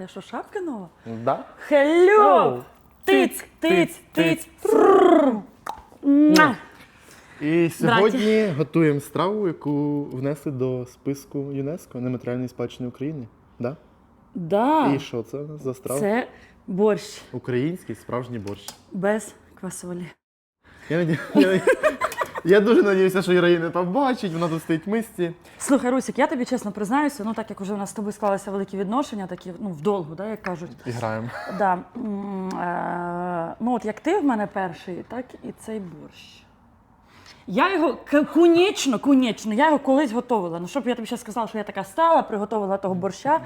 Те, що шапка нова? Да? Хелло! Тиць, тиць, тиць. Муа. І сьогодні готуємо страву, яку внесли до списку ЮНЕСКО нематеріальної спадщини України. Да? Да, І що це за страва? це борщ Український справжній борщ. без квасолі. Я, я... я дуже надіюся, що Іра не побачить, вона тут стоїть в мисці. Слухай, Русік, я тобі чесно признаюся, ну так як вже у нас з тобою склалися великі відношення, такі ну вдовгу, да, як кажуть. І граємо. Да. м, е, Ну, от як ти в мене перший, так і цей борщ. Я його к- конечно, конечно, я його колись готувала. Ну, щоб я тобі ще сказала, що я така стала, приготувала того борща.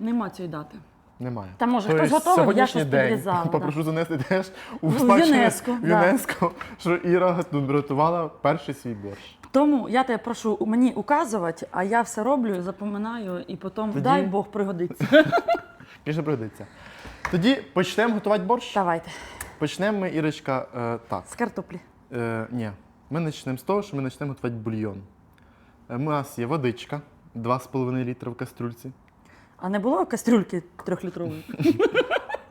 Нема цієї дати. Немає. Та, може, Тобто хтось готовий, я щось підрізала. Попрошу занести теж у ЮНЕСКо, в. ЮНЕСКо, що Іра готувала перший свій борщ. Тому я тебе прошу мені указувати, а я все роблю, запоминаю, і потім, Тоді- дай Бог, пригодиться. Більше пригодиться. Тоді почнемо готувати борщ. Давайте. Почнемо ми, Ірочка, е, так. З картоплі. Е, ні, ми почнемо з того, що ми почнемо готувати бульйон. Е, У нас є водичка, 2,5 літра в кастрюльці. А не було кастрюльки трьохлітрової?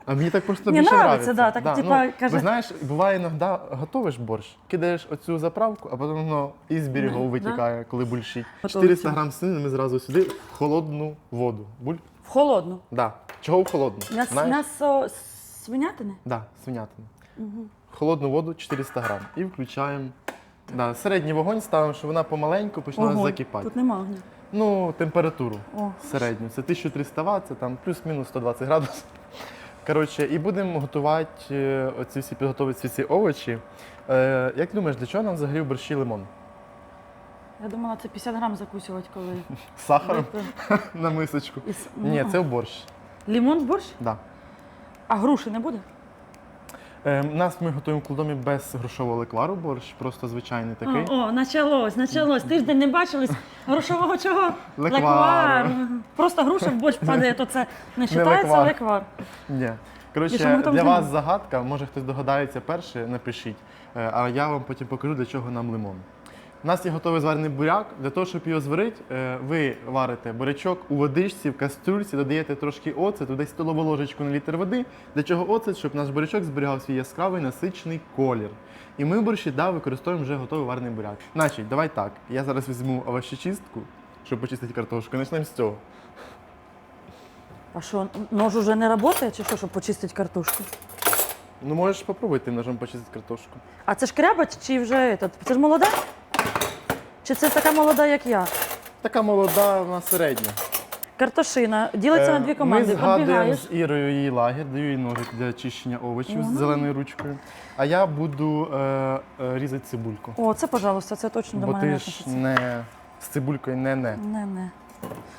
А мені так просто Мені більше нравиться, нравиться. да, так, типа, ну, каже- Ви знаєш, буває іноді готуєш борщ, кидаєш оцю заправку, а потім воно із берегов витікає, коли бульшить. Готовиться. 400 грам свинини ми зразу сюди в холодну воду. Буль? В холодну. Да. Чого в холодну? М'яс, Знаєш? м'ясо свинятини? Да, свинятину. В холодну воду 400 грам. І включаємо. Да, середній вогонь ставимо, щоб вона помаленьку починала Ого, закипати. Тут нема огня. Ну, температуру О. середню. Це 1300 Вт, це там плюс-мінус 120 градусів. Коротше, і будемо готувати е, оці всі підготовити всі ці овочі. Е, як думаєш, для чого нам взагалі в борщі лимон? Я думала, це 50 грам закусувати, коли. З сахаром на мисочку. Із- Ні, Ну, це в борщ. Лімон в борщ? Да. А груші не буде? Е, нас ми готуємо в кулдомі без грошового леквару борщ, просто звичайний такий. О, о, началось, началось. Тиждень не бачились. Грошового чого? Леквар. Просто груша в борщ падає, то це не вважається леквар. леквар. Ні. І що Коротше, там для зробимо? вас загадка, може хтось догадається перше, напишіть. Е, А я вам потім покажу, для чого нам лимон. У нас є готовий зварений буряк. Для того, щоб його зварити, е, ви варите бурячок у водичці, в кастрюльці, додаєте трошки оцету, десь столову ложечку на літр води. Для чого оцет? Щоб наш бурячок зберігав свій яскравий насичений колір. І ми в борщі да, використовуємо вже готовий варений буряк. Значить, давай так. Я зараз візьму овощечистку, щоб почистити картошку. Почнемо з цього. А що, нож уже не працює, чи що, щоб почистити картошку? Ну, можеш спробувати ножом почистити картошку. А це ж крябать чи вже этот? Це ж молода? Чи це така молода, як я? Така молода, вона середня. Картошина ділиться на дві команди. Е, Ми згадуємо з Ірою її лагер, даю їй ножик для чищення овочів з зеленою ручкою. А я буду е, е, різати цибульку. О, це, пожалуйста, це точно до Бо мене не ти ж не з цибулькою не не. Не, не.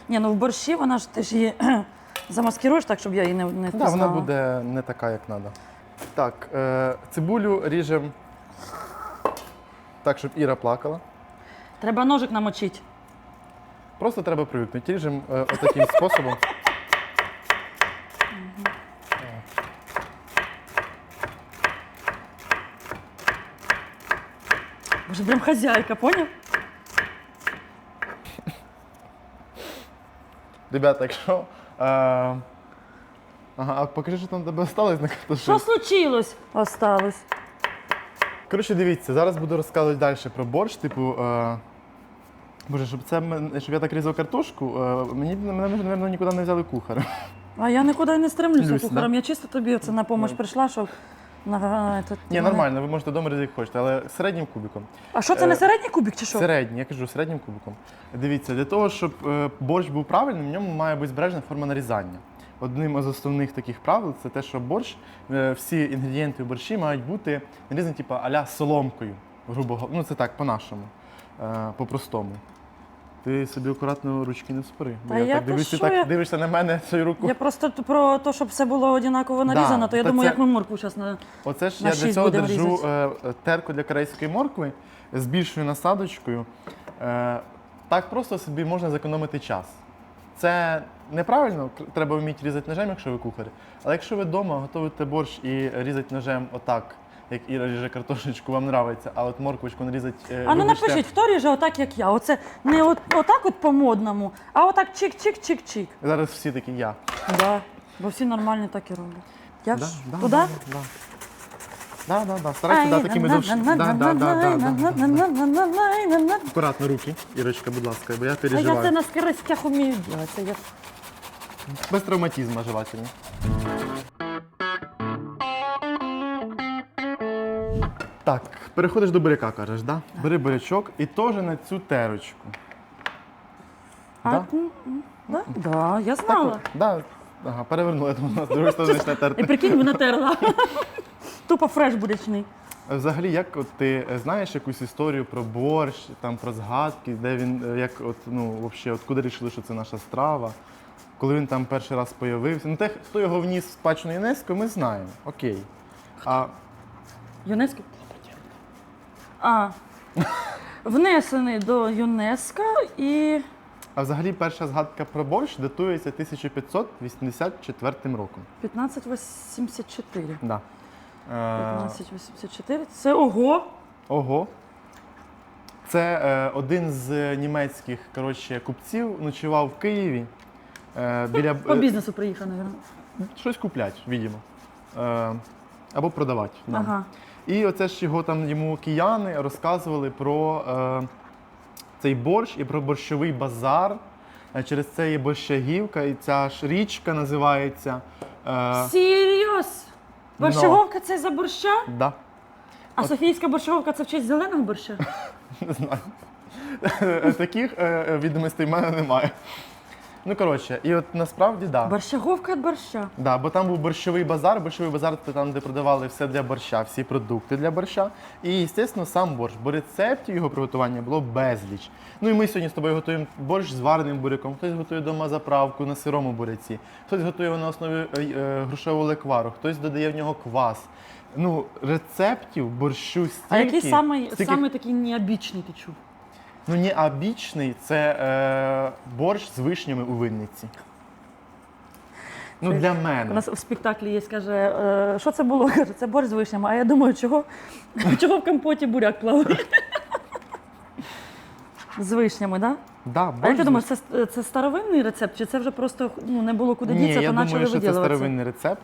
Ні, ну в борщі вона ж ти ж її замаскируєш так, щоб я її не, не Да, впізнала. вона буде не така, як треба. Так, е, цибулю ріжемо так, щоб Іра плакала. Треба ножик намочити. Просто треба привикнути. Ріжемо е, отаким способом. Боже, прям хазяйка, поняв? Ребята, якщо. Е, ага, а покажи, що там в тебе осталось на картоші. Що случилось? Осталось. Коротше, дивіться, зараз буду розказувати далі про борщ. Типу, е, боже, щоб це щоб я так різав картошку, е, мені мене, мабуть, нікуди не взяли кухаря. А я нікуди не стремлюся Люсь, кухарем. да? Я чисто тобі оце на допомогу прийшла, щоб на, Ні, мене- нормально, ви можете вдома різати як хочете, але середнім кубиком. А що це не Е, середній кубик чи що? Середній, я кажу, середнім кубиком. Дивіться, для того, щоб е, борщ був правильним, в ньому має бути збережена форма нарізання. Одним із основних таких правил це те, що борщ, е, всі інгредієнти в борщі мають бути нарізані, типу, аля соломкою. Грубо говоря. Ну, це так, по-нашому, е, по-простому. Ти собі акуратно ручки не спори. Бо Та я, я так що так я? дивишся на мене цією рукою. Я просто про те, щоб все було однаково нарізано, то я та думаю, це- як ми моркву зараз на. Оце ж На я для цього держу різати. е, терку для корейської моркви з більшою насадочкою. Е, так просто собі можна зекономити час. Це неправильно, треба вміти різати ножем, якщо ви кухар. Але якщо ви вдома готуєте борщ і різати ножем отак, як Іра ріже картошечку, вам подобається, а от морквочку нарізати. е, А ну вибачте, напишіть, хто ріже отак, як я. Оце не от, отак от по-модному, а отак чик-чик-чик-чик. Зараз всі такі я. Да. Бо всі нормальні так і роблять. Я Да, ж да, туди? Да, да. Да, да, да. Старайся, да, такими довш... Да, да, да, да, да, да. Акуратно руки, Ірочка, будь ласка, бо я А я це переживаю. на скоростях умію робити. Я... Без травматизму желательно. Так, переходиш до буряка, кажеш, да? Бери бурячок і теж на цю терочку. А, Да? м, м, да? Да, я знала. от, да. Ага, перевернула, я думала, з другої сторони почне І терти. прикинь, ви натерла. Тупо фреш бурячний. Взагалі, як от ти е, знаєш якусь історію про борщ, там про згадки, де він, е, як от, ну, вообще, от куди рішили, що це наша страва, коли він там перший раз появився. Ну, те, хто його вніс в спадщину ЮНЕСКО, ми знаємо. Окей. А ЮНЕСКО? А. Внесений до ЮНЕСКО і А взагалі перша згадка про борщ датується 1584 роком. 1584. Да. Е, 1584. Це ого. ого. Це е, один з німецьких коротше, купців ночував в Києві. Е, біля, По бізнесу приїхав, мабуть. щось куплять, видимо. Е, або продавати. нам. Ага. І оце ж його там йому кияни розказували про е, цей борщ і про борщовий базар. Е, Через це є борщагівка, і ця ж річка називається. Сіріос! Серйоз? Борщаговка це за борща? да, А Софійська борщаговка це в честь зеленого борща? не знаю. Е, Таких е, відомостей в мене немає. Ну, коротше, і от насправді да. Борщаговка від борща. Да, бо там був борщовий базар. Борщовий базар це там, де продавали все для борща, всі продукти для борща. І, звісно, сам борщ, бо рецептів його приготування було безліч. Ну і ми сьогодні з тобою готуємо борщ з вареним буряком, хтось готує вдома заправку на сирому буряці, хтось готує його на основі е, е, грушевого леквару, хтось додає в нього квас. Ну, рецептів борщу стільки. А який самий, стільки- самий такий необічний ти чув? Ну, необічний це е, борщ з вишнями у винниці. Ну, для У мене. нас в спектаклі є, каже, е, що це було? Каже, це борщ з вишнями. А я думаю, чого, чого в компоті буряк плаває? З вишнями, так? Да? Да, А борщ як ти з думаєш, це, це старовинний рецепт, чи це вже просто ну, не було куди Ні, дітися, я то думаю, почали що це виділюватися? старовинний рецепт,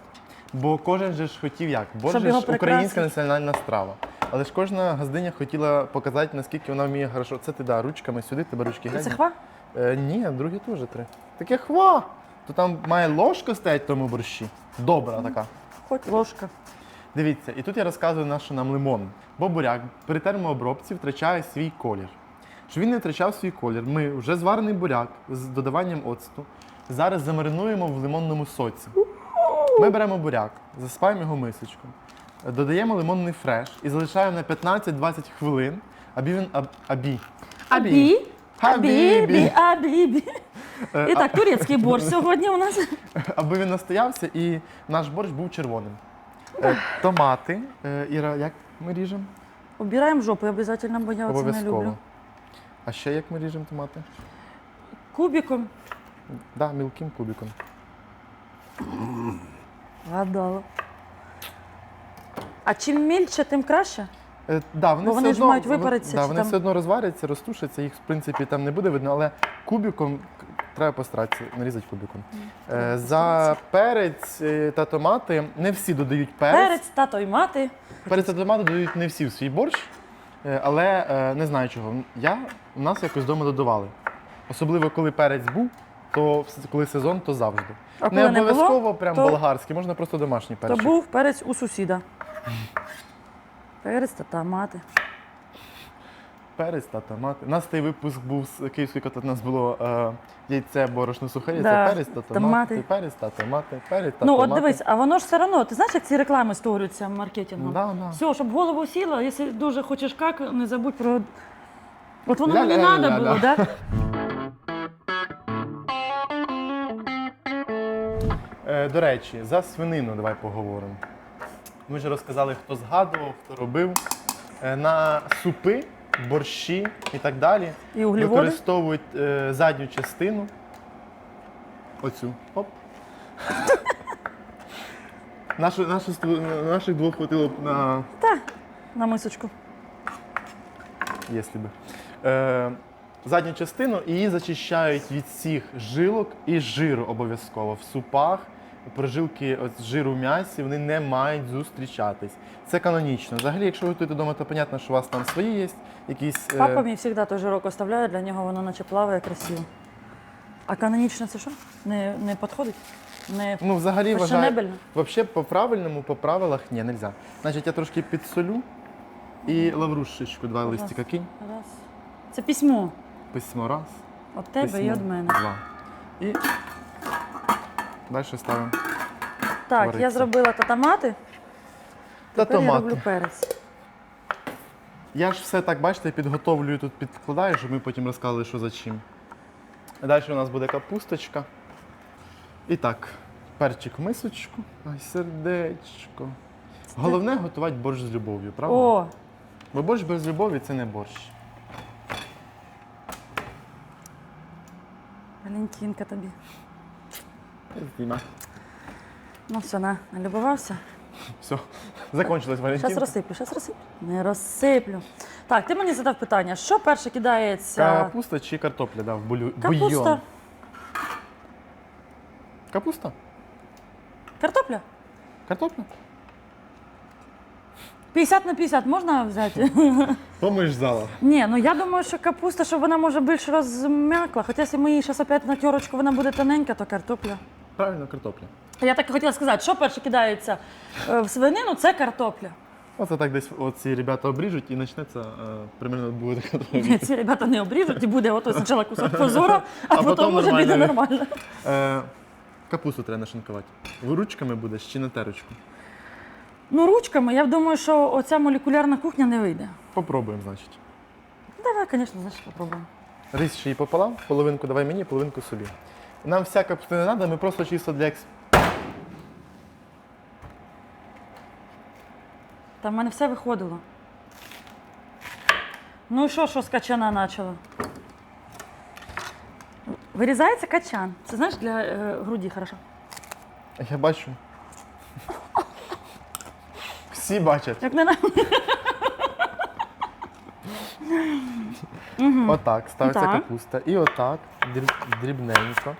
бо кожен же ж хотів як? Борщ Щоб його ж українська прикрасити. національна страва. Але ж кожна газдиня хотіла показати, наскільки вона вміє хорошо. Це ти да, ручками сюди, тебе ручки Це хва? Е, ні, другі теж три. Таке хва! То там має ложка стоять в тому борщі. Добра така. Хоч ложка. Дивіться, і тут я розказую на що нам лимон. Бо буряк при термообробці втрачає свій колір. Щоб він не втрачав свій колір, ми вже зварений буряк з додаванням оцту зараз замаринуємо в лимонному соці. Ми беремо буряк, засипаємо його мисочком, додаємо лимонний фреш і залишаємо на 15-20 хвилин, аби він аб, абі. Абі. Хабібі. Абібі, абібі. Е, І так, турецький борщ сьогодні у нас. аби він настоявся і наш борщ був червоним. Е, Томати. Е, Іра, як ми ріжемо? Обираємо жопу обов'язково, бо я оце не Обов'язково. люблю. А ще як ми ріжемо томати? Кубиком. Да, мілким кубиком. Гадала. А чим мільче, тим краще. Е, да, вони Бо все ж одно, мають випаритися, Да, чи вони там- все одно розваряться, розтушаться, їх в принципі там не буде видно, але кубиком к- треба постаратися нарізати кубиком. Е, за перець е, та томати не всі додають перець. Перець, тато і мати. Перець та томати додають не всі в свій борщ, е, але е, не знаю чого. Я у нас якось вдома додавали. Особливо коли перець був, то коли сезон, то завжди. А не коли не було, обов'язково прям то- болгарський, можна просто домашній То перчик. був перець у сусіда. Перець та томати. Перець та томати. У нас цей випуск був з київської котлет. У нас було е, яйце, борошно сухе, яйце, Да, перець та томати, томати. перець та томати, перець та Ну, томати. от дивись, а воно ж все одно, ти знаєш, як ці реклами створюються маркетингом? Да, да. Все, щоб в голову сіло, якщо дуже хочеш как, не забудь про. От воно мені Ля-ля-ля-ля-ля. треба було, так? Е, до речі, за свинину давай поговоримо. Ми вже розказали, хто згадував, хто робив. Е, на супи, борщі і так далі І углеводи? використовують е, задню частину. Оцю. Оп. Нашу, нашу, наших двох хватило б на Та, на мисочку. Если би. Е, задню частину і її зачищають від всіх жилок і жиру обов'язково в супах, прожилки от жиру в м'ясі вони не мають зустрічатись. Це канонічно. Взагалі, якщо ви готуєте вдома, то понятно, що у вас там свої є якісь. е, Папа мені завжди той жирок оставляє, для нього воно наче плаває красиво. А канонічно це що? Не, не підходить? Не Ну, взагалі вважаю, фешенебельно? По правильному, по правилах ні, не можна. Значить, я трошки підсолю і лаврушечку, два Раз. листика кинь. Раз. Це письмо. Письмо раз. От тебе письмо і від мене. Два. І далі ставимо. Так, я зробила та томати. Та Тепер я роблю перець. Я ж все так, бачите, підготовлюю тут, підкладаю, щоб ми потім розказали, що за чим. Далі у нас буде капусточка. І так, перчик в мисочку. Ай, сердечко. Головне готувати борщ з любов'ю, правда? О, Бо борщ без любові це не борщ. Валентинка тобі. Діма. Ну все, на, налюбувався. Все, закончилась Зараз Валентинка. розсиплю, зараз розсиплю. Не розсиплю. Так, ти мені задав питання, що перше кидається? Капуста чи картопля, да, в булю... Капуста. бульйон. Капуста? Картопля? Картопля? 50 на 50 можна взяти? Помиш зала. Ні, ну я думаю, що капуста, щоб вона може більш розм'якла. Хоча якщо ми її зараз опять на терочку, вона буде тоненька, то картопля. Правильно, картопля. Я так і хотіла сказати, що перше кидається е, в свинину, це картопля. Оце так десь оці ребята обріжуть і почнеться е, примерно буде Ні, ці ребята не обріжуть і буде ото спочатку кусок позора, а, А потім потім вже буде нормально. нормально. Е, капусту треба нашинкувати. Ви ручками будеш чи на терочку? Ну, ручками, я думаю, що оця молекулярна кухня не вийде. Попробуємо, значить. Давай, звісно, значить, попробуємо. Рис ще її пополам, половинку давай мені, половинку собі. Нам вся капуста не треба, ми просто чисто для екс... Там в мене все виходило. Ну і що, що з качана почало? Вирізається качан. Це знаєш для е, груді хорошо. Я бачу. Всі бачать. Як не на Отак, ставиться Так. капуста. І отак, дріб- дрібненько.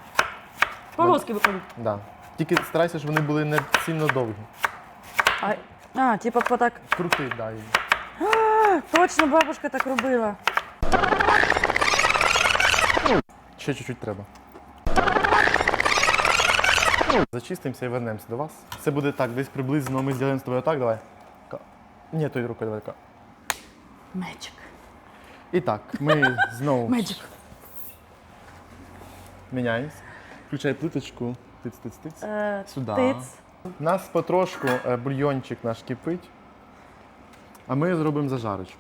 Полоски виходять. Да. Тільки старайся, щоб вони були не сильно довгі. А, а типа потак. Крути, дай. їм. Точно бабушка так робила. Ще чуть-чуть треба. Зачистимося і вернемося до вас. Це буде так, десь приблизно ми зробимо з тобою отак, давай. Ка- Ні, тою рукою давай. ка. Меджик. І так, ми знову Меджик. міняємось. Включай плиточку. Тиц, тиц, тиц. Е, Сюди. Тиць. У нас потрошку е, бульйончик наш кипить, а ми зробимо зажарочку.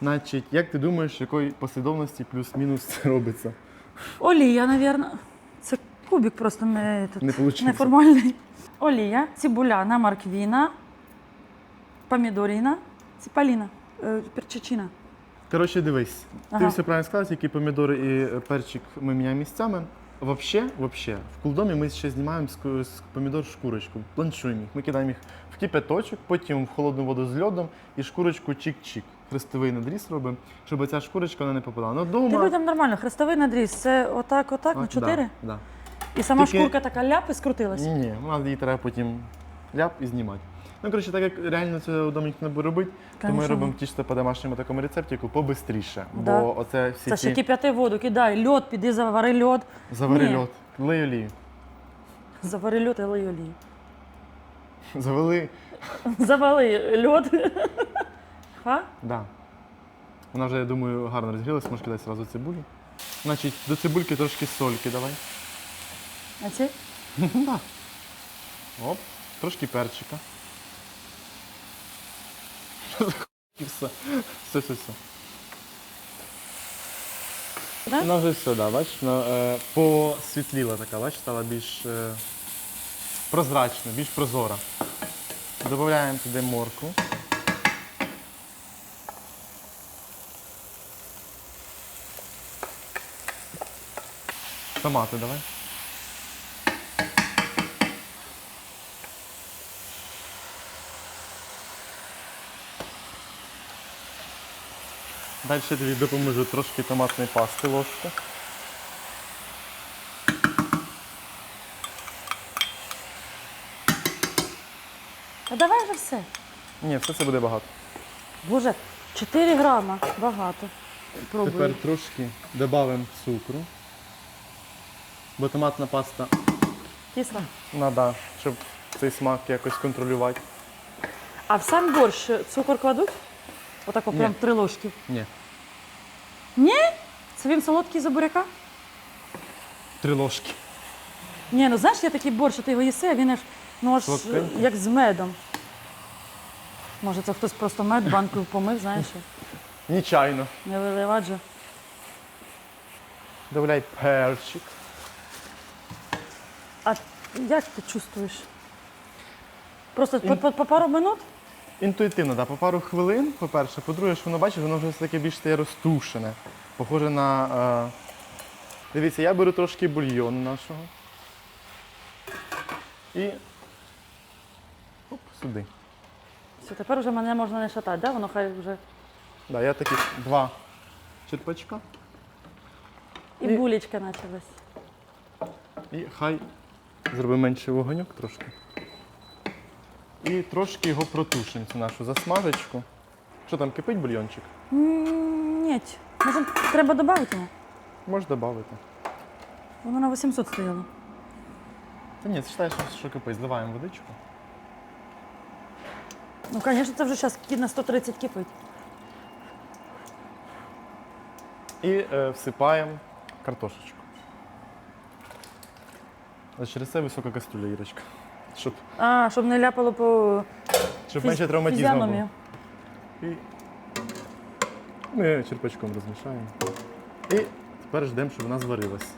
Значить, як ти думаєш, якої послідовності плюс-мінус це робиться? Олія, напевно. Це кубик просто не, тут, Не неформальний. Олія, цибуляна, морквіна, помідоріна, ципаліна, е, перчичина. Коротше, дивись, Ага. ти все правильно сказав, тільки помідори і е, перчик ми міняємо місцями. Вообще, вообще, в кулдомі ми ще знімаємо з, з помідор шкурочку, планшуємо їх. Ми кидаємо їх в кипяточок, потім в холодну воду з льодом і шкурочку чик-чик. Хрестовий надріз робимо, щоб ця шкурочка вона не попадала. Ну, Ти дома... людям нормально, хрестовий надріз, це отак, отак, на чотири. Да, да. І сама Тільки- шкурка така ляп і скрутилась. Ні, ні, вона її треба потім ляп і знімати. Ну, коротше, так як реально це вдома ніхто не буде робити, то ми Конечно, робимо ні. чисто по домашньому такому рецептику побистріше. Да. Бо оце всі Це ще кип'яти воду, кидай, льод, піди завари льод. Завари Ні. льод, лий олію. Завари льод і лий олію. Завели, Завали льод. Ха? да. Вона вже, я думаю, гарно розгрілася, можеш кидати одразу цибулю. Значить, до цибульки трошки сольки давай. А ці? да. Оп, трошки перчика. І. Все, все, все. Да? Вона вже все, да, бачиш, вона е, посвітліла така, бачиш, стала більш е, прозрачна, більш прозора. Додаємо туди морку. Томати давай. Далі тобі допоможу трошки томатної пасти ложку. А давай вже все. Ні, все це буде багато. Боже, 4 грама. Багато. Пробую. Тепер трошки додамо цукру. Бо томатна паста Кисло. треба, щоб цей смак якось контролювати. А в сам борщ цукор кладуть? Отако Ні. прям три ложки. Ні. Ні? Це він солодкий за буряка? Три ложки. Ні, ну знаєш, є такий борщ, що ти його їси, а він аж, ну, аж як з медом. Може, це хтось просто мед банкою помив, знаєш, і Нечайно. не виливать же. Добавляй перчик. А як ти чувствуєш? Просто по, по, по пару минут? Інтуїтивно, да, по пару хвилин, по-перше. По-друге, що воно бачиш, воно вже все таке більш стає розтушене. Похоже на. Е... Дивіться, я беру трошки бульйону нашого. І. Оп, сюди. Все, тепер вже мене можна не шатати, да? Воно хай вже. Да, я такі два черпачка. І І- булечка почалась. І хай зробимо менший вогоньок трошки. І трошки його протушимо, цю нашу засмажечку. Що там, кипить бульйончик? Ні. Може, треба додати йому? Можеш додати. Воно на 800 стояло. Та ні, що, що кипить. Зливаємо водичку. Ну, звісно, це вже зараз на 130 кипить. І е, всипаємо картошечку. А через це висока кастрюля, Ірочка. Щоб, А, щоб не ляпало по щоб фіз- менше травматизму фізіономії. було. І ми черпачком розмішаємо. І тепер ждемо, щоб вона зварилась.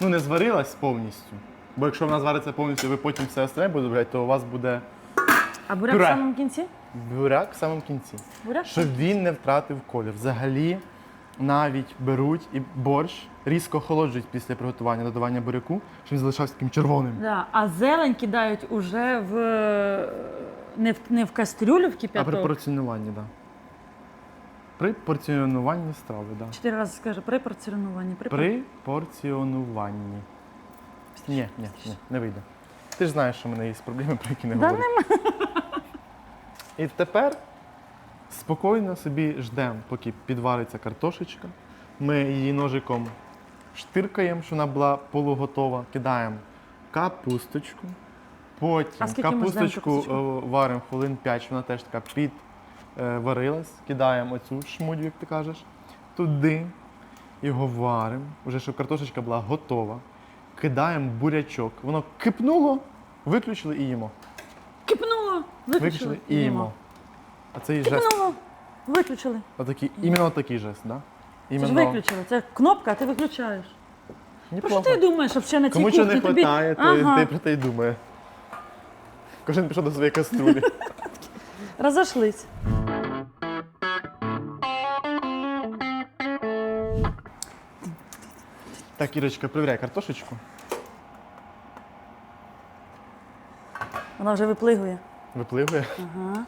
Ну, не зварилась повністю. Бо якщо вона звариться повністю, ви потім все остальне будете брати, то у вас буде А буряк Пюре. в самому кінці? буряк в самому кінці. Буряк? Щоб він не втратив колір. Взагалі навіть беруть і борщ різко охолоджують після приготування додавання буряку, щоб він залишався таким червоним. Да. А зелень кидають уже в не в, не в кастрюлю в А при порціонуванні, так. Да. При порціонуванні страви, так. Да. Чотири рази скажи, при порціонуванні. При, При порціонуванні. Ні, ні, ні, не вийде. Ти ж знаєш, що в мене є проблеми, про які не Да говорю. І тепер спокійно собі ждемо, поки підвариться картошечка. Ми її ножиком штиркаємо, щоб вона була полуготова, кидаємо капусточку. Потім А скільки ми ждемо капусточку капусточку? е, варимо хвилин 5, щоб вона теж така підварилась. Кидаємо оцю шмудю, як ти кажеш, туди. Його варимо, вже щоб картошечка була готова. Кидаємо бурячок. Воно кипнуло, виключили і їмо. Кипнуло! Виключили. Виключили і їмо. А цей жест, Кипнуло! Виключили. отакий, іменно такий жест, да? Це ж виключили. Це кнопка, а ти виключаєш. Ну, що Неплохо. ти думаєш, що ще на цій Кому кухні чого не тобі... вистачає, то ага, той про те й думає. Кожен пішов до своєї каструлі. розошлись. так, Ірочка, перевіряй картошечку. Вона вже виплигує. Випливує. Ага.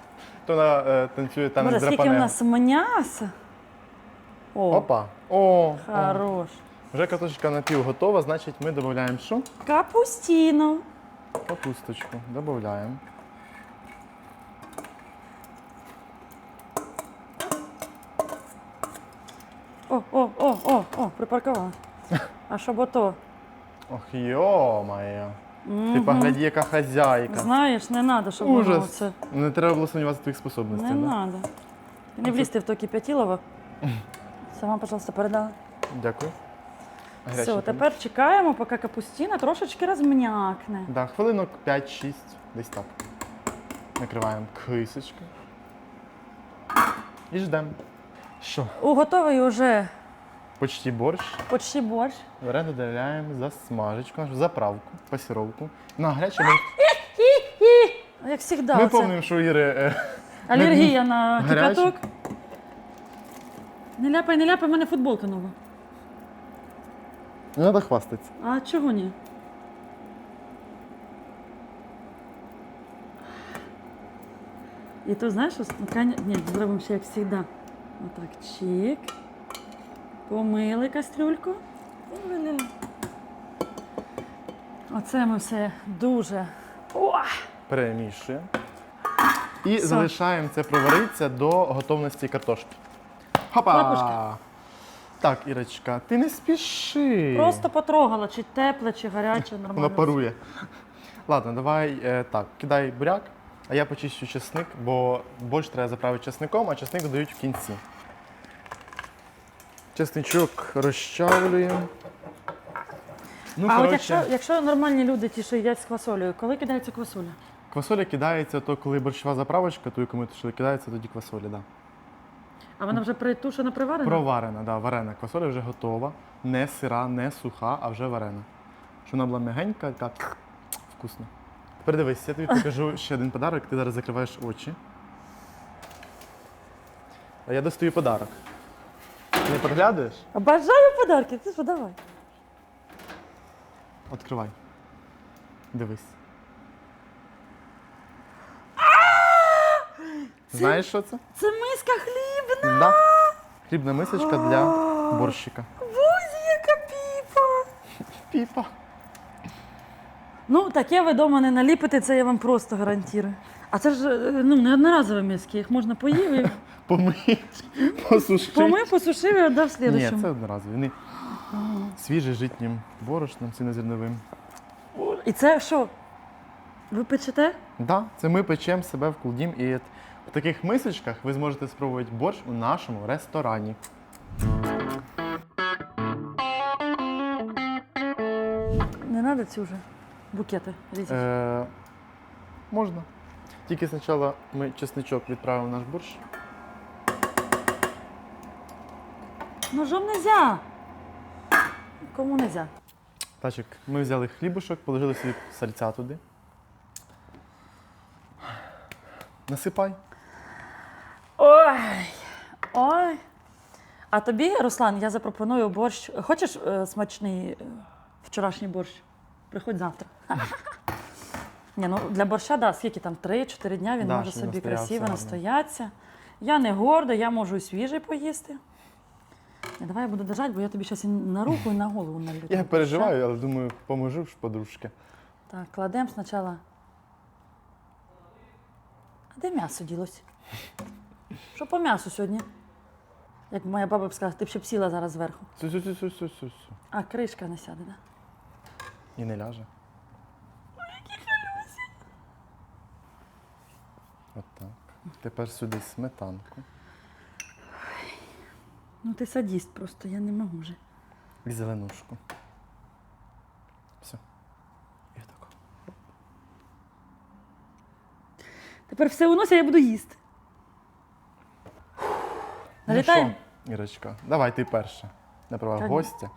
То вона е, танцює танець Боже, з скільки в нас м'яса. О, Опа. О, о. хорош. Вже картошечка напів готова, значить ми додаємо що? Капустіно. Капусточку. Додаємо. О, о, о, о, о, припаркувала. А що бо то? Ох, йо-моє. Ти Мгм. погляді, яка хазяйка. Знаєш, не треба, щоб воно Ужас. це. Не треба було сумніватися в твоїх способностях. Не да? треба. Ти не влізти в то кип'ятілово. Сама, пожалуйста, передала. Дякую. Все, тобі. тепер чекаємо, поки капустіна трошечки розм'якне. Да, хвилинок 5-6, десь так. Накриваємо кисочкою. І ждемо. Що? У готовий уже Почти борщ. почти борщ. Беремо, додаємо засмажечку, нашу заправку, пасіровку. На гарячому. Як завжди. Ми пам'ятаємо, що у Іри е, Алергія на Гаряче. кипяток. Не ляпай, не ляпай, в мене футболка нова. не треба хвастатися. А чого ні? І то знаєш, ось, ну, ні, зробимо ще як завжди. Отак, чик. Помили кастрюльку. І вилили. Оце ми все дуже. О! Перемішуємо. І Все. залишаємо це проваритися до готовності картошки. Хопа! Лапушка. Так, Ірочка, ти не спіши. Просто потрогала, чи тепле, чи гаряче, нормально. Воно парує. Ладно, давай е, так, кидай буряк, а я почищу чесник, бо борщ треба заправити чесником, а чесник додають в кінці. Чесничок розчавлюємо. Ну, а от коротше, якщо, якщо нормальні люди ті, що їдять з квасолею, коли кидається квасоля? квасоля кидається, то коли борщова заправочка, ту, яку ми тушили, кидається тоді квасоля, да. А вона вже притушена, приварена? Проварена, да, варена. Квасоля вже готова. Не сира, не суха, а вже варена. Щоб вона була м'ягенька, така вкусна. Тепер дивись, я тобі покажу ще один подарок, ти зараз закриваєш очі. А я достаю подарок. Не проглядаєш? Бажаю подарки, ти що давай. Відкривай. Дивись. Знаєш, що це? Це миска хлібна. Да. Хлібна мисочка для борщика. Бузі, яка піпа. Піпа. Ну, таке ви вдома не наліпите, це я вам просто гарантую. А це ж е, ну, не одноразові миски, їх можна поїв і Помить, посуши. помив, посушив і віддав Ні, це одноразові. Вони свіжі житнім борошном цінозерновим. І це що? Ви печете? Да, це ми печемо себе в кулдім. І от в таких мисочках ви зможете спробувати борщ у нашому ресторані. Не треба ці вже букети різати. Е, можна. Тільки спочатку ми чесничок відправимо в наш борщ. Ножом нельзя. Кому нельзя? Тачик, ми взяли хлібушок, положили собі сальця туди. Насипай. Ой. Ой. А тобі, Руслан, я запропоную борщ. Хочеш е, смачний е, вчорашній борщ? Приходь завтра. Ні, ну для борща, да, скільки там? 3-4 дня він Да, може щоб собі настоявся красиво гарно. настоятися. Я не горда, я можу і свіжий поїсти. Давай я буду держати, бо я тобі зараз і на руку, і на голову налю. Я переживаю, але думаю, поможу ж подружки. Так, кладемо спочатку. А де м'ясо ділось? Що по м'ясу сьогодні? Як моя баба б сказала, ти б ще б сіла зараз зверху. А, кришка не сяде, да? І не ляже. От так. Тепер сюди сметанку. Ну ти садіст просто, я не можу вже. І зеленушку. Все. І так. Тепер все унося, я буду їсти. Налітаємо? Ну що, Ірочка, давай ти перша. На права Та ні. гостя.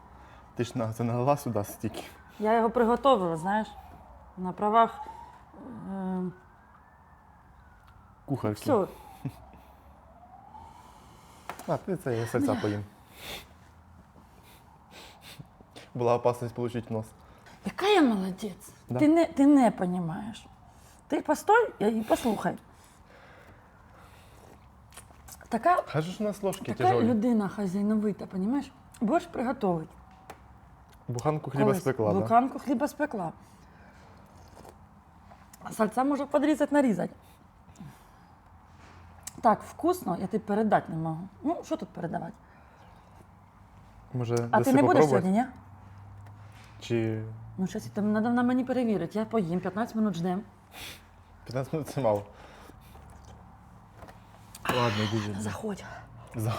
Ти ж на- сюди стільки. Я його приготовила, знаєш, на правах. Е, Кухарки. все, А, ти це я сальця поїм. Була опасність отримати в нос. яка я молодець. Да. Ти не, ти не розумієш. Ти постой і послухай. Така Хай ж у нас ложки Така тяжелі. людина хазяйновита, розумієш? Борщ приготовить. Буханку хліба Колись спекла, да? Буханку хліба спекла. Сальця можу подрізати, нарізати. Так, вкусно, я тобі передати не можу. Ну, що тут передавати? Може, А даси ти не будеш попробувати? сьогодні, ні? Чи Ну, щось там треба на мені перевірити. Я поїм, 15 минут ждемо. 15 минут це мало. Ладно, йди вже. Заходь. За-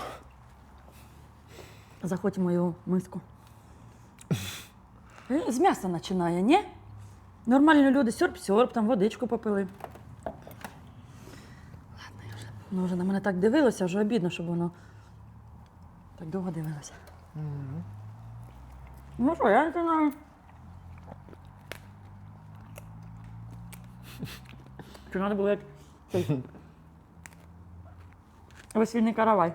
Заходь в мою миску. Е, З м'яса починає, ні? Нормальні люди сьорб-сьорб, там водичку попили. Вже. Ну, вже на мене так дивилося, вже обідно, щоб воно так довго дивилося. Ну що, я починаю. Чи треба було як цей весільний каравай.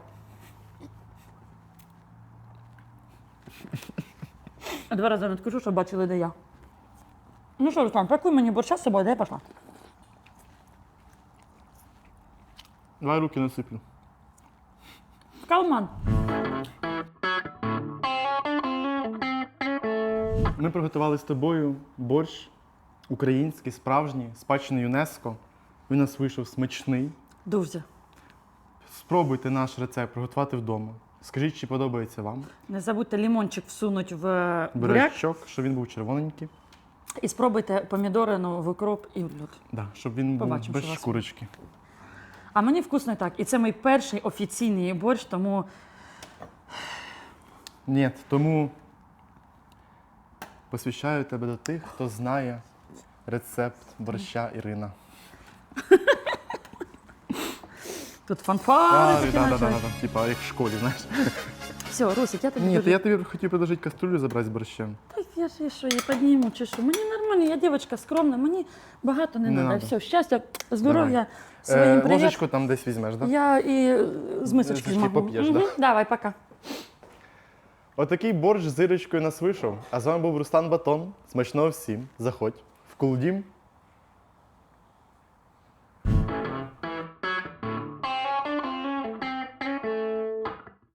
Два рази надкажу, щоб бачили, де я. Ну що, Руслан, пакуй мені борща з собою, де я пішла. Давай руки насиплю. В Калман. Ми приготували з тобою борщ український, справжній, спадщини ЮНЕСКО. Він у нас вийшов смачний. Дуже. Спробуйте наш рецепт приготувати вдома. Скажіть, чи подобається вам Не забудьте лімончик всунути в буряк щоб він був червоненький, і спробуйте помідорину в укроп і в лід. да, щоб він був Побачимо, без що у вас шкурочки. А мені вкусно і так. І це мій перший офіційний борщ, тому Ні, тому посвящаю тебе до тих, хто знає рецепт борща Ірина. тут фанфари. Такі да, да, да, да, Типа як в школі, знаєш. Все, Русик, я тобі Ні, дуже... я тобі хотів предложити каструлю забрати з борщем. Я ж я що, її підніму чи що? Мені нормально, я дівчинка скромна, мені багато не Не треба. надо. Все, щастя, здоров'я, своїм Е, привіт. ложечку там десь візьмеш, так? Да? Я і з мисочки Трішки змогу. поп'єш, Мгм, да? Давай, пока. Отакий борщ з Ірочкою нас вийшов. А з вами був Рустан Батон. Смачного всім. Заходь в Кулдім